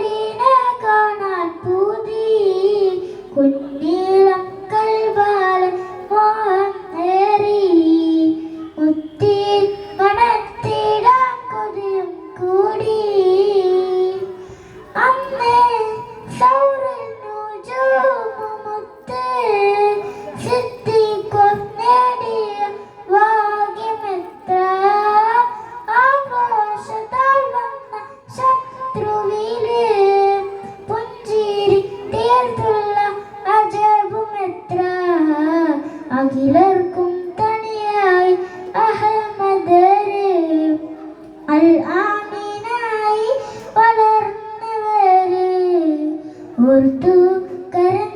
സൂര്യനെ കാണാൻ പൂതി. കുഞ്ഞീളം കൽവാലൻ മോഹം മുത്തി അൽ ആമിനായി വളർന്നവരെ ഓർത്തു കരഞ്ഞവരെ